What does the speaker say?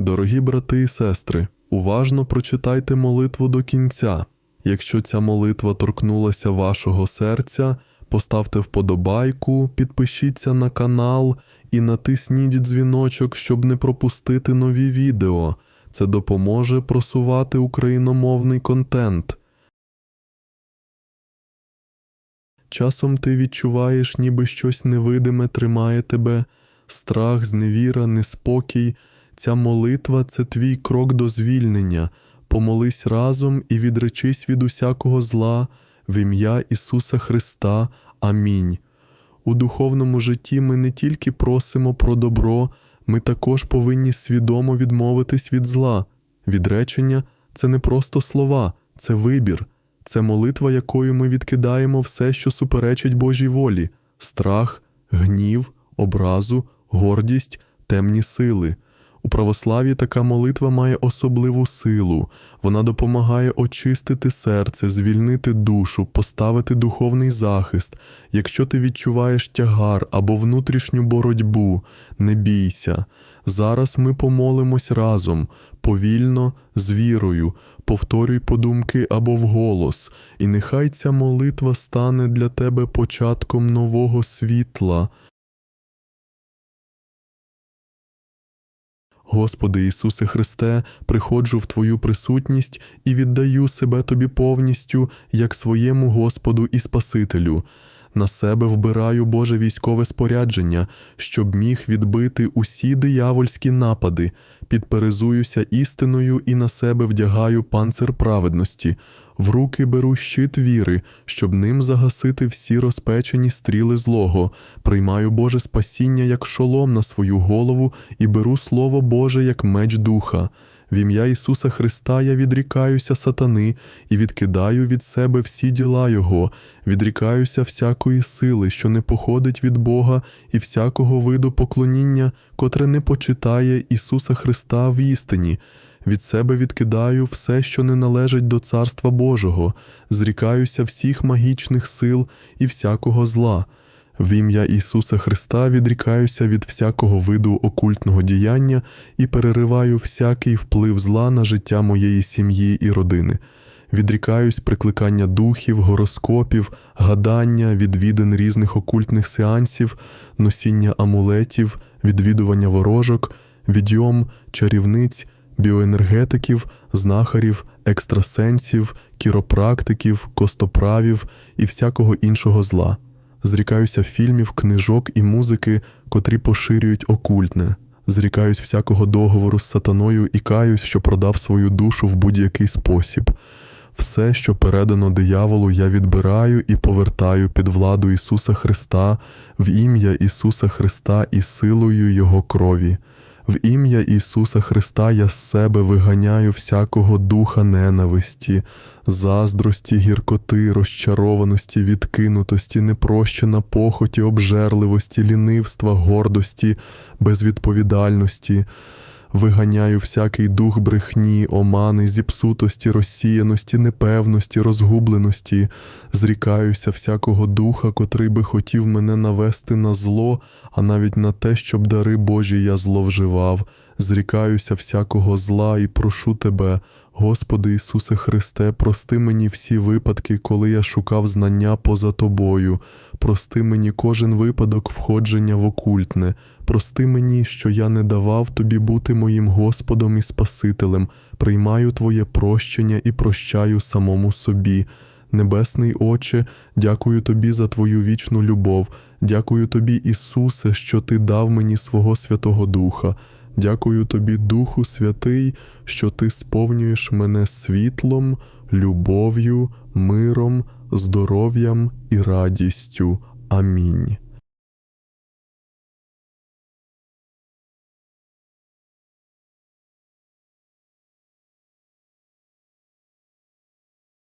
Дорогі брати і сестри, уважно прочитайте молитву до кінця. Якщо ця молитва торкнулася вашого серця, поставте вподобайку, підпишіться на канал і натисніть дзвіночок, щоб не пропустити нові відео. Це допоможе просувати україномовний контент. Часом ти відчуваєш, ніби щось невидиме тримає тебе, страх, зневіра, неспокій. Ця молитва це твій крок до звільнення. Помолись разом і відречись від усякого зла в ім'я Ісуса Христа. Амінь. У духовному житті ми не тільки просимо про добро, ми також повинні свідомо відмовитись від зла. Відречення це не просто слова, це вибір, це молитва, якою ми відкидаємо все, що суперечить Божій волі: страх, гнів, образу, гордість, темні сили. У православ'ї така молитва має особливу силу. Вона допомагає очистити серце, звільнити душу, поставити духовний захист. Якщо ти відчуваєш тягар або внутрішню боротьбу, не бійся. Зараз ми помолимось разом, повільно, з вірою, повторюй подумки або вголос, і нехай ця молитва стане для тебе початком нового світла. Господи Ісусе Христе, приходжу в Твою присутність і віддаю себе Тобі повністю, як своєму Господу і Спасителю. На себе вбираю Боже військове спорядження, щоб міг відбити усі диявольські напади, підперезуюся істиною і на себе вдягаю панцир праведності, в руки беру щит віри, щоб ним загасити всі розпечені стріли злого, приймаю Боже спасіння як шолом на свою голову і беру Слово Боже як меч духа. В ім'я Ісуса Христа я відрікаюся сатани і відкидаю від себе всі діла Його, відрікаюся всякої сили, що не походить від Бога, і всякого виду поклоніння, котре не почитає Ісуса Христа в істині. Від себе відкидаю все, що не належить до Царства Божого, зрікаюся всіх магічних сил і всякого зла. В ім'я Ісуса Христа відрікаюся від всякого виду окультного діяння і перериваю всякий вплив зла на життя моєї сім'ї і родини. Відрікаюсь прикликання духів, гороскопів, гадання, відвідин різних окультних сеансів, носіння амулетів, відвідування ворожок, відйом, чарівниць, біоенергетиків, знахарів, екстрасенсів, кіропрактиків, костоправів і всякого іншого зла зрікаюся фільмів, книжок і музики, котрі поширюють окультне, зрікаюсь всякого договору з сатаною і каюсь, що продав свою душу в будь-який спосіб. Все, що передано дияволу, я відбираю і повертаю під владу Ісуса Христа в ім'я Ісуса Христа і силою Його крові. В ім'я Ісуса Христа я з себе виганяю всякого духа ненависті, заздрості, гіркоти, розчарованості, відкинутості, непрощена похоті, обжерливості, лінивства, гордості, безвідповідальності. Виганяю всякий дух брехні, омани, зіпсутості, розсіяності, непевності, розгубленості, зрікаюся всякого духа, котрий би хотів мене навести на зло, а навіть на те, щоб дари Божі я зловживав, зрікаюся всякого зла і прошу тебе, Господи Ісусе Христе, прости мені всі випадки, коли я шукав знання поза тобою, прости мені кожен випадок входження в окультне, прости мені, що я не давав тобі бути моїм Господом і Спасителем, приймаю Твоє прощення і прощаю самому собі. Небесний Отче, дякую Тобі за Твою вічну любов, дякую Тобі, Ісусе, що Ти дав мені свого Святого Духа. Дякую Тобі, Духу Святий, що Ти сповнюєш мене світлом, любов'ю, миром, здоров'ям і радістю. Амінь.